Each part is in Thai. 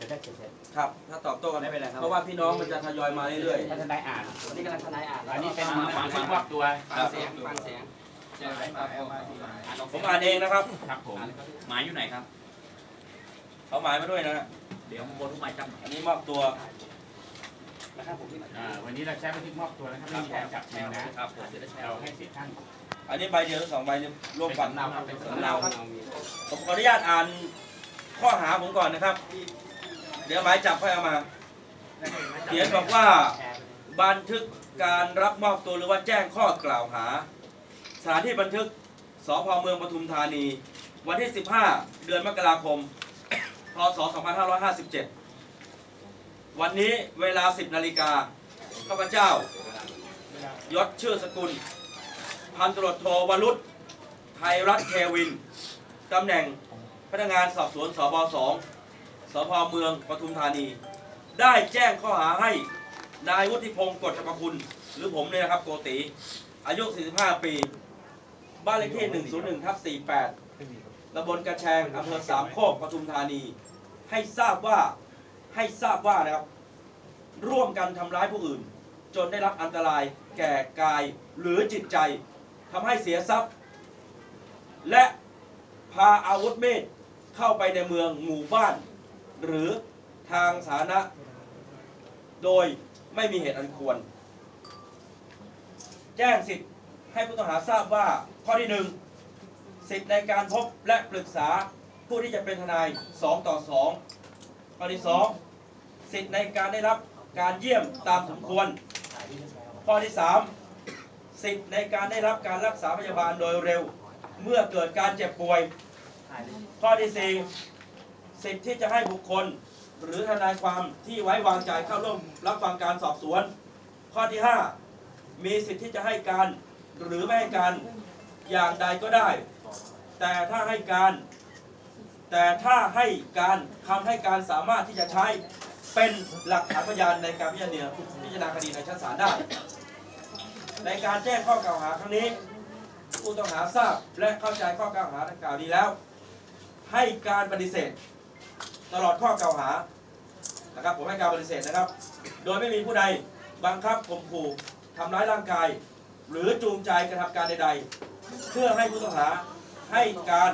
จะได้เสร็จครับ ถ้าตอบโต้กันไม่เป็นไรครับ เพราะว่าพี่น้องมันจะทยอยมาเรื่อยๆท่านทนายอ่าน วันนี้กำลังทนายอ่านอันนี้เป็นความคิดมอบตัวฟังเสียงฟังเสียงเชิญครับๆผมอ่านเองนะครับ ครับผม หมายอยู่ไหนครับ เขาหมายมาด้วยนะ เดี๋ยวบนทุกหมายจำอันนี้มอบตัวนะครับผมที่อ่าวันนี้เราใช้บันทึกมอบตัวนะครับไม่มีการจับแทงนะครับผมจะได้แชเราร์ให้สิทธิ์ท่านอันนี้ใบเดียวหรือสองใบเนี่ยร่วมกันเป็นสำเนาครับเป็นสำสำเนาเนาครับผมขออนุญาตอ่านข้อหาผมก่อนนะครับ เดี๋ยวหมายจับค่อยเอามาเขียนบอกว่าบันทึกการรับมอบตัวหรือว่าแจ้งข้อกล่าวหา สถานที่บันทึกสพเมืองปทุมธานี วันที่ 15 เดือนมกราคม พศ 2557 วันนี้เวลา 10 นาฬิกาข้าพเจ้ายศชื่อสกุล พันตรวจโทวรุษไทยรัฐเทวิน ตำแหน่งพนักงานสอบสวนสบสองส พเมืองปทุมธานี ได้แจ้งข้อหาให้นายวุฒิพงศ์กฎชปคุณ หรือผมเนี่ยนะครับโกติ อายุ 45 ปี บ้านเลขที่ 101ทับ48ตำบลกระแชงอำเภอสามโคกปทุมธานี ให้ทราบว่าให้ทราบว่านะครับ ร่วมกันทำร้ายผู้อื่น จนได้รับอันตรายแก่กายหรือจิตใจทำให้เสียทรัพย์ และพาอาวุธมีดเข้าไปในเมืองหมู่บ้าน หรือทางสาธารณะ โดยไม่มีเหตุอันควร แจ้งสิทธิ์ให้ผู้ต้องหาทราบว่าข้อที่หนึ่งสิทธิ์ในการพบและปรึกษาผู้ที่จะเป็นทนาย 2 ต่อ 2 ข้อที่ 2 สิทธิ์ในการได้รับการเยี่ยมตามสมควร ข้อที่ 3 สิทธิ์ในการได้รับการรักษาพยาบาลโดยเร็ว เมื่อเกิดการเจ็บป่วย ข้อที่ 4 สิทธิ์ที่จะให้บุคคล หรือทนายความที่ไว้วางใจเข้าร่วมรับฟังการสอบสวน ข้อที่ 5 มีสิทธิ์ที่จะให้การหรือไม่ให้การอย่างใดก็ได้ แต่ถ้าให้การ แต่ถ้าให้การคำให้การสามารถที่จะใช้เป็นหลักฐานพยานในการพิจารณาพิจารณาคดีในชั้นศาลได้ ในการแจ้งข้อกล่าวหาครั้งนี้ผู้ต้องหาทราบและเข้าใจข้อกล่าวหาดังกล่าวนี้แล้ว ให้การปฏิเสธ ตลอดข้อกล่าวหานะครับผมให้การปฏิเสธนะครับ โดยไม่มีผู้ใดบังคับข่มขู่ทำร้ายร่างกาย หรือจูงใจกระทำการใด ๆ เพื่อให้ผู้ต้องหาให้การ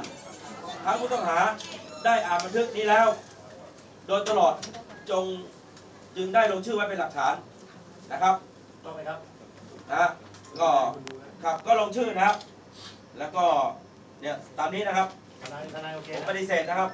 ทั้งผู้ต้องหาได้อ่านบันทึกนี้แล้ว โดยตลอดจงจึงได้ลงชื่อไว้เป็นหลักฐานนะครับต้องไหมครับนะฮะก็ครับก็ลงชื่อนะครับ แล้วก็เนี่ยตามนี้นะครับทนายทนายโอเคผมนะปฏิเสธนะครับ